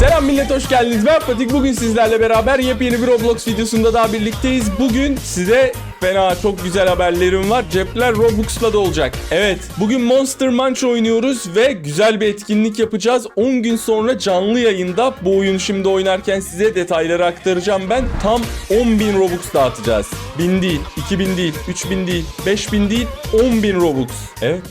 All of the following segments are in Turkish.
Selam millet hoş geldiniz. Ben Fatih. Bugün sizlerle beraber yepyeni bir Roblox videosunda daha birlikteyiz. Bugün size fena çok güzel haberlerim var. Cepler Robux'la da olacak. Evet bugün Monster Munch oynuyoruz ve güzel bir etkinlik yapacağız. 10 gün sonra canlı yayında bu oyunu şimdi oynarken size detayları aktaracağım ben. Tam 10.000 Robux dağıtacağız. 1000 değil, 2000 değil, 3000 değil, 5000 değil, 10.000 Robux. Evet.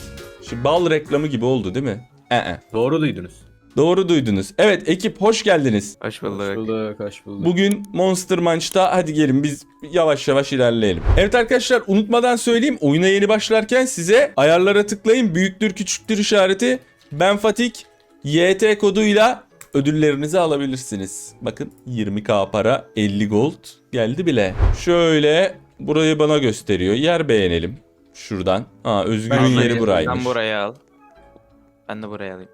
Şimdi bal reklamı gibi oldu değil mi? Ee. Doğru duydunuz. Doğru duydunuz. Evet ekip hoş geldiniz. Hoş bulduk. Hoş bulduk, hoş bulduk. Bugün Monster Munch'ta hadi gelin biz yavaş yavaş ilerleyelim. Evet arkadaşlar unutmadan söyleyeyim oyuna yeni başlarken size ayarlara tıklayın büyüktür küçüktür işareti ben Fatik YT koduyla ödüllerinizi alabilirsiniz. Bakın 20k para 50 gold geldi bile. Şöyle burayı bana gösteriyor yer beğenelim. Şuradan. Aa Özgür'ün Ben yeri buraymış. Sen buraya al. Ben de buraya alayım.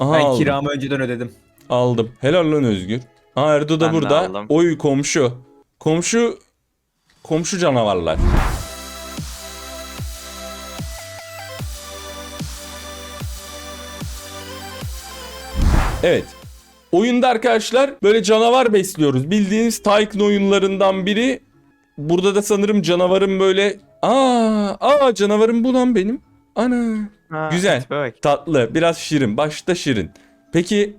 Aha, ben aldım. kiramı önceden ödedim. Aldım. Helal lan Özgür. Ha Erdo da Ben burada. Oy komşu. Komşu komşu canavarlar. Evet. Oyunda arkadaşlar böyle canavar besliyoruz. Bildiğiniz Tycoon oyunlarından biri. Burada da sanırım canavarın böyle aa aa canavarım bu lan benim. Ana. Ha, Güzel. tipe bak. Tatlı, biraz şirin. Başta şirin. Peki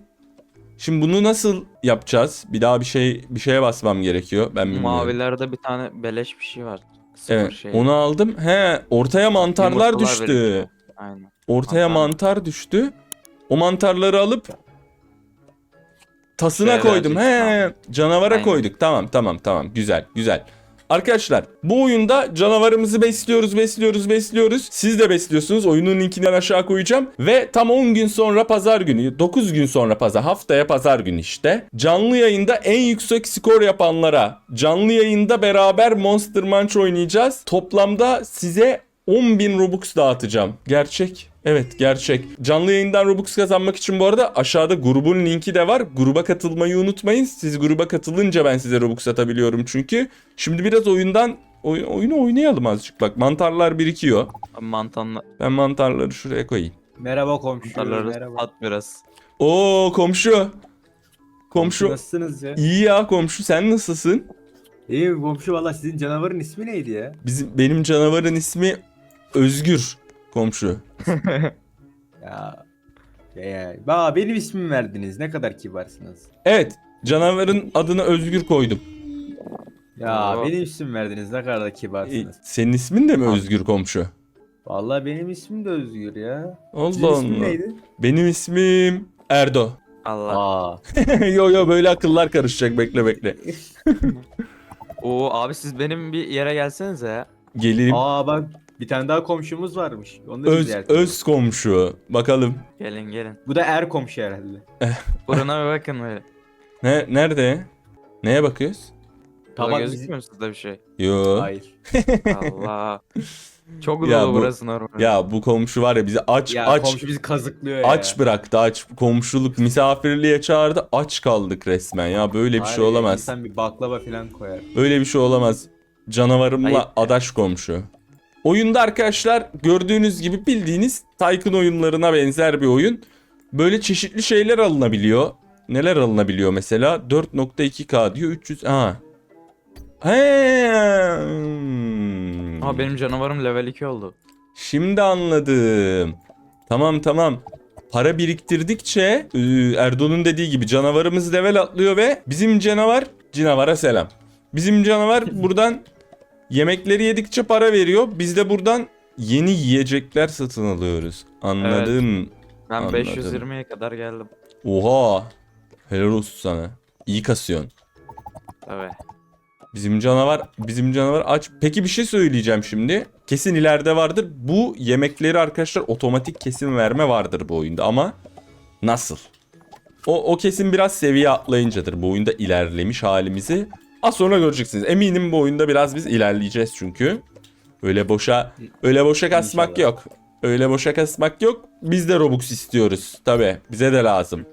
şimdi bunu nasıl yapacağız? Bir daha bir şey bir şeye basmam gerekiyor. Ben bilmiyorum. Mavilerde bir tane beleş bir şey var. Sıfır Evet, şey. onu aldım. He, ortaya mantarlar Yumurtalar düştü. Aynen. Ortaya Mantar. mantar düştü. O mantarları alıp tasına Şeye koydum. He, canavara Aynen. koyduk. Tamam, tamam, tamam. Güzel, güzel. Arkadaşlar bu oyunda canavarımızı besliyoruz, besliyoruz, besliyoruz. Siz de besliyorsunuz. Oyunun linkinden aşağı koyacağım. Ve tam 10 gün sonra pazar günü, 9 gün sonra pazar, haftaya pazar günü işte. Canlı yayında en yüksek skor yapanlara canlı yayında beraber Monster Munch oynayacağız. Toplamda size 10.000 Robux dağıtacağım. Gerçek. Evet gerçek. Canlı yayından Robux kazanmak için bu arada aşağıda grubun linki de var. Gruba katılmayı unutmayın. Siz gruba katılınca ben size Robux atabiliyorum çünkü. Şimdi biraz oyundan oy- oyunu oynayalım azıcık. Bak mantarlar birikiyor. Mantanla Ben mantarları şuraya koyayım. Merhaba komşu. mantarları merhaba. at biraz. Oo komşu. Komşu. Nasılsınız ya? İyi ya komşu sen nasılsın? İyi komşu valla sizin canavarın ismi neydi ya? Bizim benim canavarın ismi Özgür komşu. Ya. Ya, ya. Ba, benim ismimi verdiniz. Ne kadar kibarsınız. Evet canavarın adını Özgür koydum. Ya Oo. benim ismimi verdiniz. Ne kadar da E, kibarsınız. senin ismin de mi Özgür komşu? Valla benim ismim de Özgür ya. Allah Sizin ismin Allah. neydi? Benim ismim Erdo. Allah. Aa. yo yo böyle akıllar karışacak bekle bekle. Oo abi siz benim bir yere gelsenize ya. Gelirim. Aa bak bir tane daha komşumuz varmış. Onu da biz Öz, ziyaret edelim. öz komşu. Bakalım. Gelin gelin. Bu da er komşu herhalde. Buruna bir bakın böyle. Ne nerede? Neye bakıyoruz? Burada Tamam, gözükmüyor mu sizde bir şey? Yo. Hayır. Allah. Çok Ya dolu bu- burası normal. Ya bu komşu var ya bizi aç Ya aç komşu bizi kazıklıyor ya. aç bıraktı aç komşuluk misafirliğe çağırdı aç kaldık resmen ya böyle bir şey Hayır, olamaz. İnsan bir baklava falan koyar. Böyle bir şey olamaz. Canavarımla Ayıp. adaş komşu. Oyunda arkadaşlar gördüğünüz gibi bildiğiniz Tycoon oyunlarına benzer bir oyun. Böyle çeşitli şeyler alınabiliyor. Neler alınabiliyor mesela? 4.2K diyor 300. Aa. He. Ama benim canavarım level 2 oldu. Şimdi anladım. Tamam tamam. Para biriktirdikçe e, Erdoğan'ın dediği gibi canavarımız level atlıyor ve bizim canavar canavara selam. Bizim canavar buradan yemekleri yedikçe para veriyor. Biz de buradan yeni yiyecekler satın alıyoruz. Anladım. Ben Anladım. 520'ye kadar geldim. Oha. Helal olsun sana. İyi kasıyorsun. Tabii. Bizim canavar bizim canavar aç. Peki bir şey söyleyeceğim şimdi. Kesin ileride vardır. Bu yemekleri arkadaşlar otomatik kesim verme vardır bu oyunda ama nasıl? O, o kesin biraz seviye atlayıncadır bu oyunda ilerlemiş halimizi. Az sonra göreceksiniz. Eminim bu oyunda biraz biz ilerleyeceğiz çünkü. Öyle boşa öyle boşa kasmak İnşallah. yok. Öyle boşa kasmak yok. Biz de Robux istiyoruz. Tabi bize de lazım.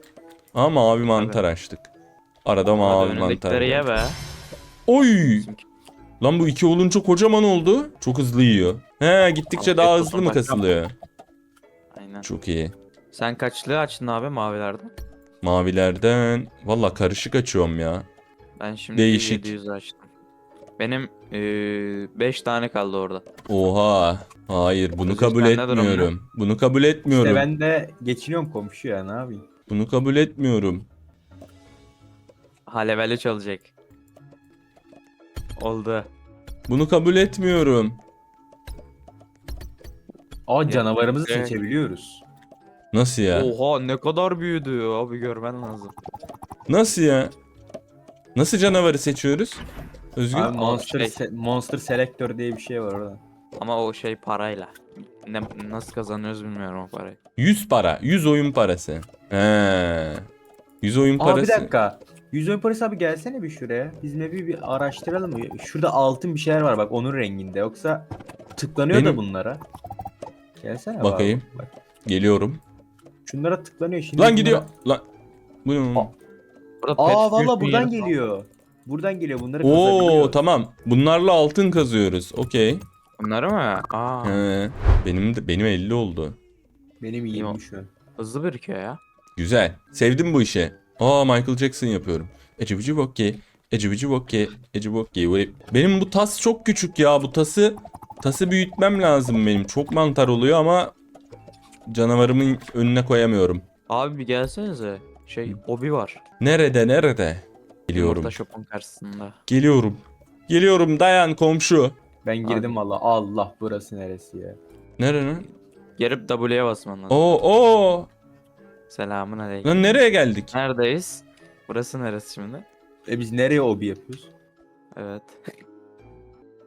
Ama mavi mantar açtık. Arada mavi mantar. ye be. Oy! Lan bu iki olunca kocaman oldu. Çok hızlı yiyor. He gittikçe Afiyet daha hızlı mı kasılıyor? Aynen. Çok iyi. Sen kaçlığı açtın abi mavilerde? Mavilerden valla karışık açıyorum ya. Ben şimdi Değişik. 700 açtım. Benim 5 tane kaldı orada. Oha. Hayır bunu Özür kabul etmiyorum. Bunu kabul etmiyorum. İşte ben de geçiniyorum komşu ya ne yapayım. Bunu kabul etmiyorum. Ha leveli çalacak. Oldu. Bunu kabul etmiyorum. Aa canavarımızı Evet. seçebiliyoruz. Nasıl ya? Oha ne kadar büyüdü abi görmen lazım. Nasıl ya? Nasıl canavarı seçiyoruz? Özgür. Abi Monster, şey. Se- Monster Selector diye bir şey var orada. Ama o şey parayla. Ne, nasıl kazanıyoruz bilmiyorum o parayı. 100 para. 100 oyun parası. He. 100 oyun Aa parası. bir dakika. Yüz oyun parası abi gelsene bir şuraya. Biz map'i bir araştıralım mı? Şurada altın bir şeyler var bak onun renginde. Yoksa tıklanıyor Benim- da bunlara. Gelsene Bakayım. Abi. Bak. Geliyorum. Şunlara tıklanıyor şimdi. Lan bunlara- gidiyor. Lan. Bu ne? Burada Aa pet valla buradan var. geliyor. Buradan geliyor bunları Oo tamam. Bunlarla altın kazıyoruz. Okey. Bunları mı? Aa He. Benim de benim 50 oldu. Benim iyiyim Yok. şu an. hızlı birikiyor ya. Güzel. Sevdim bu işi. Aa Michael Jackson yapıyorum. Ece bici bokke. Ece bici bokke. Ece bokke. Böyle- Benim bu tas çok küçük ya. Bu tası tası büyütmem lazım benim. Çok mantar oluyor ama canavarımın önüne koyamıyorum. Abi bir gelsenize. Şey obi var. Nerede nerede? Geliyorum. Yumurta shop'un karşısında. Geliyorum. Geliyorum dayan komşu. Ben girdim valla. Allah burası neresi ya? Nere lan? Gelip W'ye basman lazım. Oo oo. Selamun aleyküm. Lan nereye geldik? Neredeyiz? Burası neresi şimdi? E biz nereye obi yapıyoruz? Evet.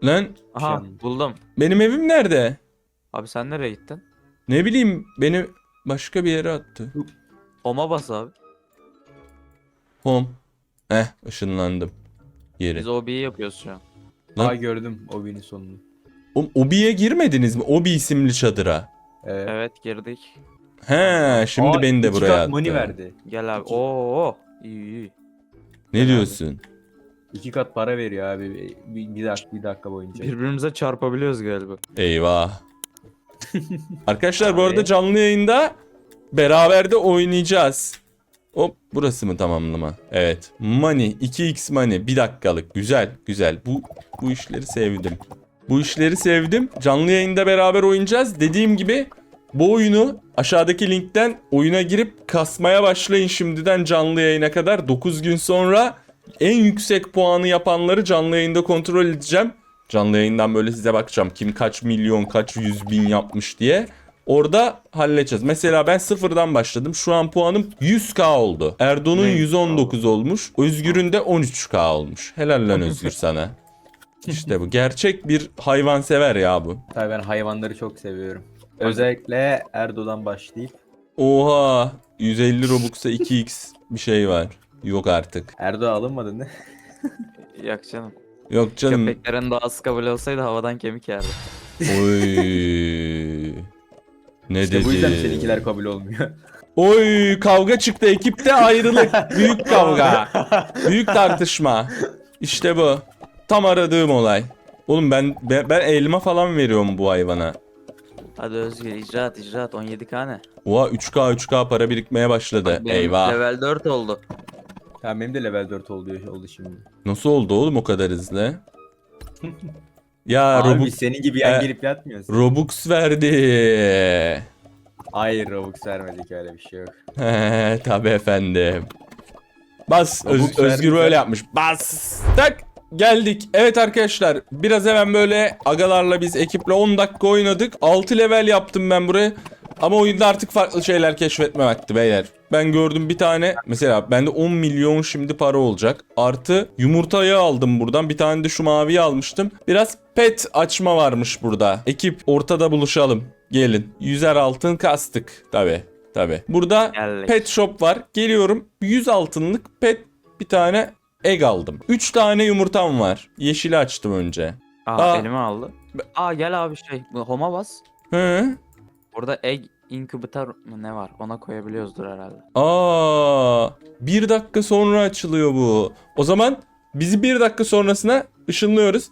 Lan Aha Şey- buldum. benim evim nerede? Abi sen nereye gittin? Ne bileyim beni başka bir yere attı. Home'a bas abi. Home. Heh ışınlandım. Yeri. Biz OB'yi yapıyoruz şu an. Lan- Aa gördüm obinin sonunu. Oğlum Obi'ye girmediniz mi? Obi isimli çadıra. Evet. Evet girdik. He şimdi Aa, beni de iki buraya kat attı. money verdi. Gel abi. İki. Oo. iyi iyi. Ne diyorsun? İki kat para veriyor abi bir, bir dakika bir dakika boyunca. Birbirimize çarpabiliyoruz galiba. Eyvah. Arkadaşlar bu arada canlı yayında beraber de oynayacağız. Hop burası mı tamamlama? Evet. Money 2x money bir dakikalık. Güzel güzel. Bu bu işleri sevdim. Bu işleri sevdim. Canlı yayında beraber oynayacağız. Dediğim gibi bu oyunu aşağıdaki linkten oyuna girip kasmaya başlayın şimdiden canlı yayına kadar. 9 gün sonra en yüksek puanı yapanları canlı yayında kontrol edeceğim. Canlı yayından böyle size bakacağım. Kim kaç milyon, kaç yüz bin yapmış diye. Orada halledeceğiz. Mesela ben sıfırdan başladım. Şu an puanım 100k oldu. Erdoğan'ın Ne? 119 olmuş. Özgür'ün de 13k olmuş. Helal lan Özgür sana. İşte bu. Gerçek bir hayvansever ya bu. Tabii ben hayvanları çok seviyorum. Özellikle Erdo'dan başlayıp Oha. 150 Robux'a 2x bir şey var. Yok artık. Erdo alınmadı ne? Yak canım. Yok canım. Köpeklerin doğası kabul olsaydı havadan kemik yerdi. Oy. Ne İşte dedi? bu yüzden seninkiler kabul olmuyor. Oy kavga çıktı ekipte ayrılık. Büyük kavga. Büyük tartışma. İşte bu. Tam aradığım olay. Oğlum ben ben, ben elma falan veriyorum bu hayvana. Hadi Özgür icraat icraat 17k ne? Oha 3K 3K para birikmeye başladı. Benim Eyvah. Level 4 oldu. Ya benim de level 4 oldu, oldu şimdi. Nasıl oldu oğlum o kadar hızlı? ya Abi Robux, senin gibi yan E, gelip yatmıyoruz. Robux verdi. Hayır Robux vermedik öyle bir şey yok. He tabi efendim. Bas Öz- Robux Özgür böyle ya. yapmış. Bas. Tak geldik. Evet arkadaşlar biraz hemen böyle agalarla biz ekiple 10 dakika oynadık. 6 level yaptım ben buraya. Ama oyunda artık farklı şeyler keşfetme vakti beyler. Ben gördüm bir tane mesela bende 10 milyon şimdi para olacak. Artı yumurtayı aldım buradan. Bir tane de şu maviyi almıştım. Biraz pet açma varmış burada. Ekip ortada buluşalım. Gelin. Yüzer altın kastık. Tabi. Tabi. Burada Geldik. pet shop var. Geliyorum. 100 altınlık pet bir tane egg aldım. 3 tane yumurtam var. Yeşili açtım önce. Aa, Aa. elime aldı. Aa gel abi şey home'a bas. Hı? Orada egg incubator mı ne var? Ona koyabiliyoruzdur herhalde. Aa, bir dakika sonra açılıyor bu. O zaman bizi bir dakika sonrasına ışınlıyoruz.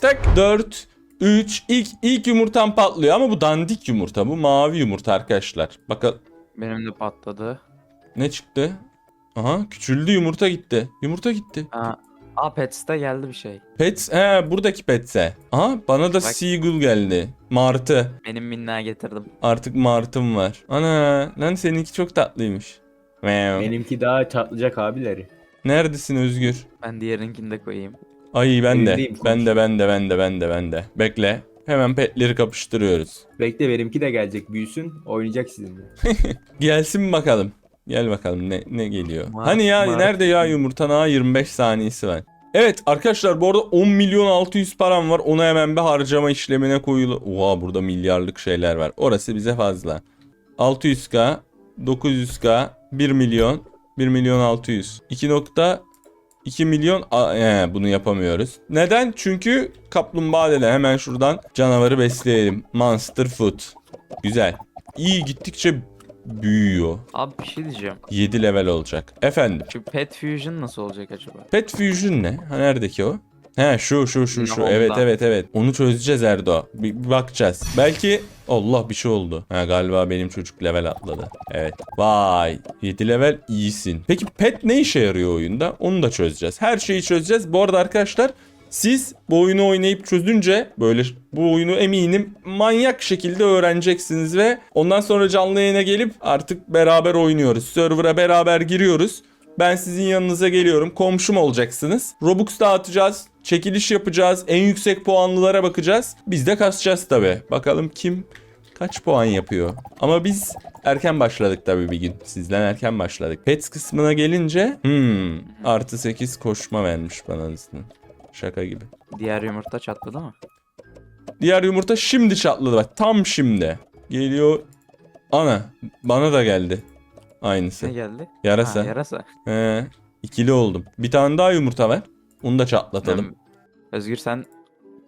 Tak 4 3 ilk ilk yumurtam patlıyor ama bu dandik yumurta bu mavi yumurta arkadaşlar. Bakalım. Benim de patladı. Ne çıktı? Aha küçüldü yumurta gitti. Yumurta gitti. Aa, aa Pets'te geldi bir şey. Pets he buradaki petse. Aha bana da Bak. Seagull geldi. Martı. Benim minnağı getirdim. Artık martım var. Ana lan seninki çok tatlıymış. Meow. Benimki daha çatlayacak abileri. Neredesin Özgür? Ben diğerinkini de koyayım. Ay ben de. Evdeyim, Ben de ben de ben de ben de ben de. Bekle. Hemen petleri kapıştırıyoruz. Bekle benimki de gelecek büyüsün oynayacak sizinle. Gelsin bakalım. Gel bakalım ne ne geliyor. Mar- hani ya mar- nerede ya yumurta? Aa 25 saniyesi var. Evet arkadaşlar bu arada 10 milyon 600 param var. Onu hemen bir harcama işlemine koyulu. Oha burada milyarlık şeyler var. Orası bize fazla. 600k, 900k, 1 milyon, 1 milyon 600. 2.2 milyon Aa, ee, bunu yapamıyoruz. Neden? Çünkü kaplumbağa dede hemen şuradan canavarı besleyelim. Monster Food. Güzel. İyi gittikçe büyüyor. Abi bir şey diyeceğim. 7 level olacak. Efendim. Şu Pet Fusion nasıl olacak acaba? Pet Fusion ne? Ha neredeki o? He şu şu şu şu. Ondan. Evet evet evet. Onu çözeceğiz Erdo. Bir, bir bakacağız. Belki Allah bir şey oldu. Ha galiba benim çocuk level atladı. Evet. Vay. 7 level iyisin. Peki pet ne işe yarıyor oyunda? Onu da çözeceğiz. Her şeyi çözeceğiz. Bu arada arkadaşlar siz bu oyunu oynayıp çözünce böyle bu oyunu eminim manyak şekilde öğreneceksiniz ve ondan sonra canlı yayına gelip artık beraber oynuyoruz. Server'a beraber giriyoruz. Ben sizin yanınıza geliyorum. Komşum olacaksınız. Robux dağıtacağız. Çekiliş yapacağız. En yüksek puanlılara bakacağız. Biz de kasacağız tabi. Bakalım kim kaç puan yapıyor. Ama biz erken başladık tabi bir gün. Sizden erken başladık. Pets kısmına gelince hmm, artı 8 koşma vermiş bana hızlı. Şaka gibi. Diğer yumurta çatladı mı? Diğer yumurta şimdi çatladı bak. Tam şimdi. Geliyor. Ana bana da geldi. Aynısı. Ne geldi? Yarasa. Ha, yarasa. He, ikili oldum. Bir tane daha yumurta ver. Onu da çatlatalım. Ben- Özgür sen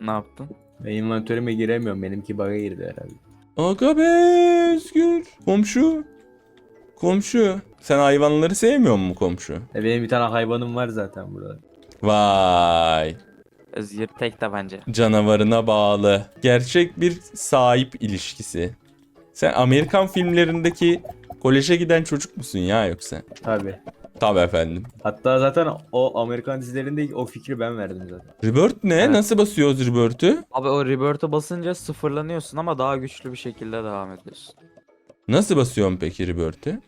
ne yaptın? Ben inventörüme giremiyorum benimki bug'a girdi herhalde. Aga be Özgür. Komşu. Komşu. Sen hayvanları sevmiyor musun komşu? E benim bir tane hayvanım var zaten burada. Vay. Özgür tek tabanca. Canavarına bağlı. Gerçek bir sahip ilişkisi. Sen Amerikan filmlerindeki koleje giden çocuk musun ya yoksa? Tabi. Tabii efendim. Hatta zaten o Amerikan dizilerinde o fikri ben verdim zaten. Rebirth ne? Evet. Nasıl basıyoruz Rebirth'ü? Abi o Rebirth'e basınca sıfırlanıyorsun ama daha güçlü bir şekilde devam ediyorsun. Nasıl basıyorum peki Rebirth'ü?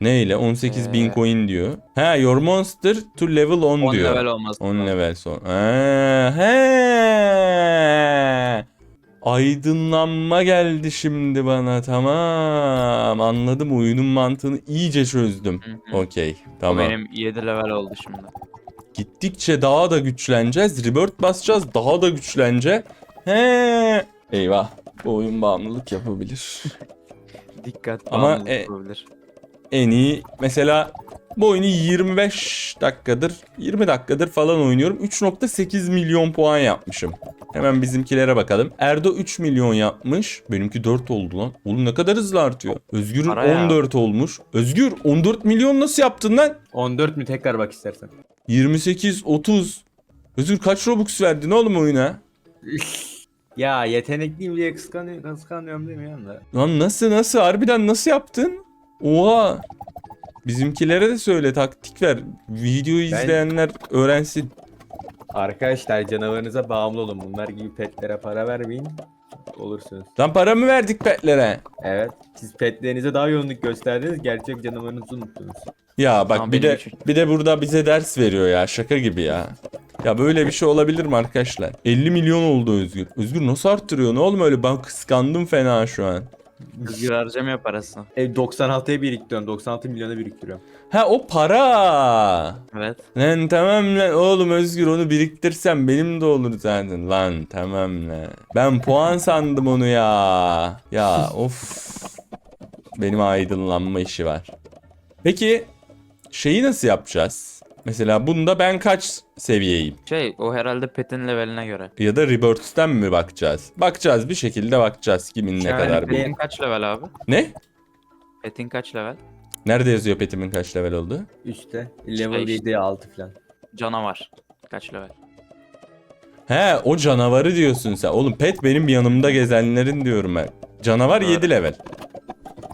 Ne ile? 18 bin Ee, coin diyor. Ha your monster to level 10 10 diyor. level olması 10 lazım. level son. Ha, he. Aydınlanma geldi şimdi bana. Tamam. Anladım. Oyunun mantığını iyice çözdüm. Okey. O Tamam. benim 7 level oldu şimdi. Gittikçe daha da güçleneceğiz. Rebirth basacağız. Daha da güçleneceğiz. He. Eyvah. Bu oyun bağımlılık yapabilir. Dikkat Ama, e, yapabilir. En iyi mesela bu oyunu 25 dakikadır 20 dakikadır falan oynuyorum. 3.8 milyon puan yapmışım. Hemen bizimkilere bakalım. Erdo 3 milyon yapmış. Benimki 4 oldu lan. Oğlum ne kadar hızlı artıyor. Ya. 14 olmuş. Özgür 14 milyon nasıl yaptın lan? 14 mü tekrar bak istersen. 28, 30. Özgür kaç Robux verdin oğlum oyuna? ya yetenekliyim diye kıskanıyor, kıskanıyorum değil mi yanda? Lan nasıl nasıl harbiden nasıl yaptın? Oha. Bizimkilere de söyle taktik ver. Videoyu izleyenler öğrensin. Arkadaşlar canavarınıza bağımlı olun. Bunlar gibi petlere para vermeyin. Olursunuz. Lan para mı verdik petlere? Evet. Siz petlerinize daha yoğunluk gösterdiniz. Gerçek canavarınızı unuttunuz. Ya bak Tamam, bir benim de için. bir de burada bize ders veriyor ya şaka gibi ya. Ya böyle bir şey olabilir mi arkadaşlar? 50 milyon oldu Özgür. Özgür nasıl arttırıyor? Ne oğlum öyle ben kıskandım fena şu an. Özgür harcamıyor parasını. E 96'ya biriktiriyorum. 96 milyona biriktiriyorum. Ha o para. Evet. Lan tamam lan oğlum Özgür onu biriktirsem benim de olur zaten. Lan tamam lan. Ben puan sandım onu ya. Ya of. Benim aydınlanma işi var. Peki şeyi nasıl yapacağız? Mesela bunda ben kaç seviyeyim? Şey o herhalde pet'in leveline göre. Ya da Rebirth'ten mi bakacağız? Bakacağız bir şekilde bakacağız kimin ne Yani kadar. ben- Pet'in kaç level abi? Ne? Pet'in kaç level? Nerede yazıyor petimin kaç level oldu? Üstte. Level Şey 7 6 falan. Canavar. Kaç level? He o canavarı diyorsun sen. Oğlum pet benim yanımda gezenlerin diyorum ben. Canavar Evet. 7 level.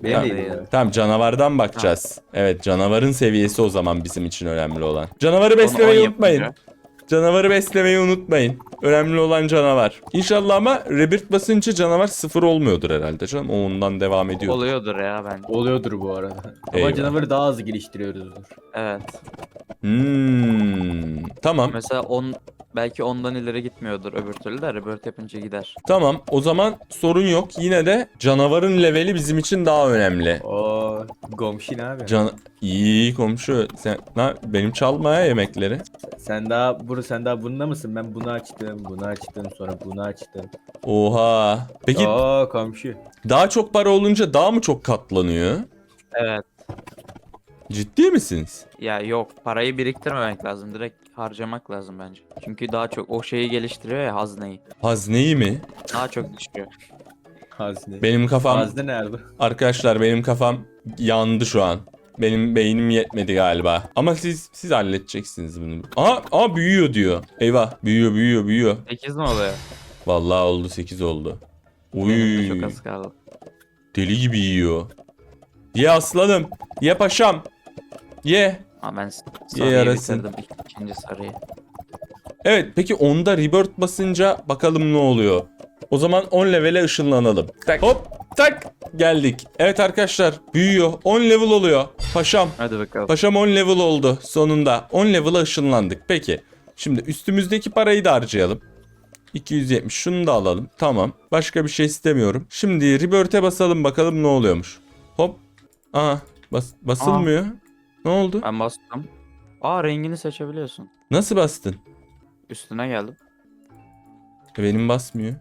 Benim de. Tamam canavardan bakacağız. Evet canavarın seviyesi o zaman bizim için önemli olan. Canavarı beslemeyi on unutmayın. yapınca- Canavarı beslemeyi unutmayın. Önemli olan canavar. İnşallah ama rebirth basınca canavar sıfır olmuyordur herhalde canım. O ondan devam ediyor. Oluyordur ya bence. Oluyordur bu arada. Ama Eyvah. canavarı daha hızlı geliştiriyoruzdur. Evet. Hmm, tamam. Mesela on belki ondan ileri gitmiyordur öbür türlü de rebirth yapınca gider. Tamam. O zaman sorun yok. Yine de canavarın leveli bizim için daha önemli. Oo, Gomşin abi. Can iyi komşu. Sen na, benim çalmaya yemekleri. sen daha buru sen daha bunda mısın? Ben bunu açtım, bunu açtım, sonra bunu açtım. Oha. Peki Oo komşu. daha çok para olunca daha mı çok katlanıyor? Evet. Ciddi misiniz? Ya yok parayı biriktirmemek lazım. Direkt harcamak lazım bence. Çünkü daha çok o şeyi geliştiriyor ya hazneyi. Hazneyi mi? Daha çok düşüyor. Hazne. Benim kafam Hazne nerede? arkadaşlar benim kafam yandı şu an. Benim beynim yetmedi galiba. Ama siz siz halledeceksiniz bunu. Aha, aha büyüyor diyor. Eyvah büyüyor büyüyor büyüyor. 8 mi oluyor? Vallahi oldu 8 oldu. Benim de Uy. çok az kaldı. Deli gibi yiyor. Ye aslanım. Ye paşam. Ye. Ama ben sarıyı yarasın. bitirdim. İkinci sarıyı. Evet peki onda rebirth basınca bakalım ne oluyor. O zaman 10 levele ışınlanalım. Tak hop tak geldik. Evet arkadaşlar büyüyor. 10 level oluyor. Paşam. Hadi bakalım. Paşam 10 level oldu sonunda. 10 level'a ışınlandık. Peki. Şimdi üstümüzdeki parayı da harcayalım. 270 şunu da alalım. Tamam. Başka bir şey istemiyorum. Şimdi rebirth'e basalım bakalım ne oluyormuş. Aha. Bas basılmıyor. Ne oldu? Ben bastım. Aa rengini seçebiliyorsun. Nasıl bastın? Üstüne geldim. E, Benim basmıyor.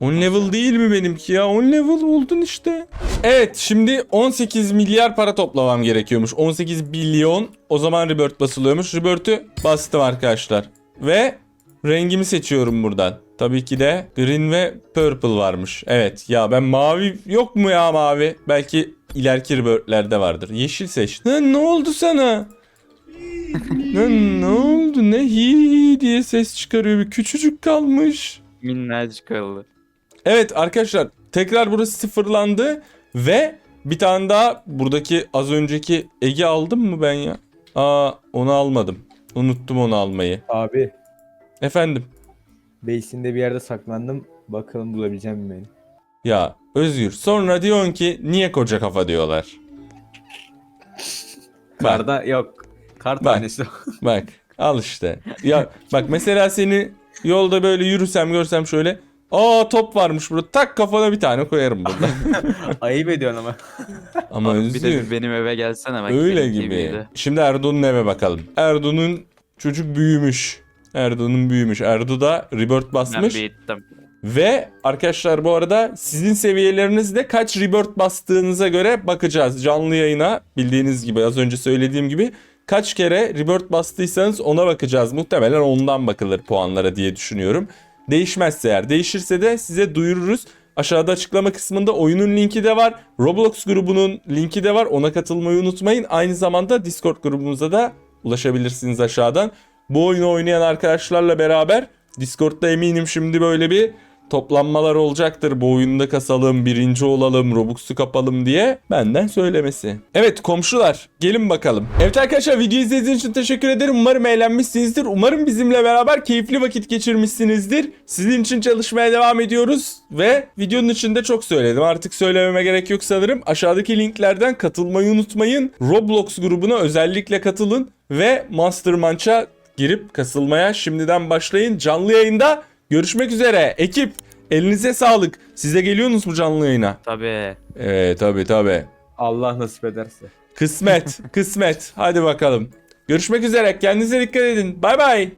10 level değil mi benimki ya? 10 level oldun işte. Evet şimdi 18 milyar para toplamam gerekiyormuş. 18 milyon. O zaman rebirth basılıyormuş. Rebirth'ü bastım arkadaşlar. Ve rengimi seçiyorum buradan. Tabii ki de green ve purple varmış. Evet ya ben mavi yok mu ya mavi? Belki ileriki rebirth'lerde vardır. Yeşil seç. Lan ne oldu sana? Lan ne oldu? Ne hi diye ses çıkarıyor. Bir küçücük kalmış. Minnacık kaldı. Evet arkadaşlar tekrar burası sıfırlandı ve bir tane daha buradaki az önceki Ege aldım mı ben ya? Aa onu almadım. Unuttum onu almayı. Abi, Efendim base'inde bir yerde saklandım. Bakalım bulabileceğim mi beni? ya Özgür sonra diyorsun ki niye koca kafa diyorlar. Bak Karda yok. Kar Bak. tanesi. bak al işte. Ya bak mesela seni yolda böyle yürüsem görsem şöyle Aa top varmış burada. Tak kafana bir tane koyarım burada. Ayıp ediyorsun ama. Ama bir Özgür. de bir benim eve gelsene. Bak, Öyle gibi. büyüdü. Şimdi Erdoğan'ın eve bakalım. Erdoğan'ın çocuk büyümüş. Erdoğan'ın büyümüş. Erdo da rebirth Ben basmış. bittim. Ve arkadaşlar bu arada sizin seviyelerinizde kaç rebirth bastığınıza göre bakacağız. Canlı yayına bildiğiniz gibi az önce söylediğim gibi kaç kere rebirth bastıysanız ona bakacağız. Muhtemelen ondan bakılır puanlara diye düşünüyorum. Değişmezse eğer değişirse de size duyururuz. Aşağıda açıklama kısmında oyunun linki de var. Roblox grubunun linki de var. Ona katılmayı unutmayın. Aynı zamanda Discord grubumuza da ulaşabilirsiniz aşağıdan. Bu oyunu oynayan arkadaşlarla beraber Discord'da eminim şimdi böyle bir toplanmalar olacaktır. Bu oyunda kasalım, birinci olalım, Robux'u kapalım diye benden söylemesi. Evet komşular gelin bakalım. Evet arkadaşlar video izlediğiniz için teşekkür ederim. Umarım eğlenmişsinizdir. Umarım bizimle beraber keyifli vakit geçirmişsinizdir. Sizin için çalışmaya devam ediyoruz ve videonun içinde çok söyledim. Artık söylememe gerek yok sanırım. Aşağıdaki linklerden katılmayı unutmayın. Roblox grubuna özellikle katılın ve Mastermunch'a girip kasılmaya şimdiden başlayın. Canlı yayında görüşmek üzere. Ekip elinize sağlık. Size geliyorsunuz mu canlı yayına? Tabii. Evet tabi tabi. Allah nasip ederse. Kısmet kısmet. Hadi bakalım. Görüşmek üzere. Kendinize dikkat edin. Bay bay.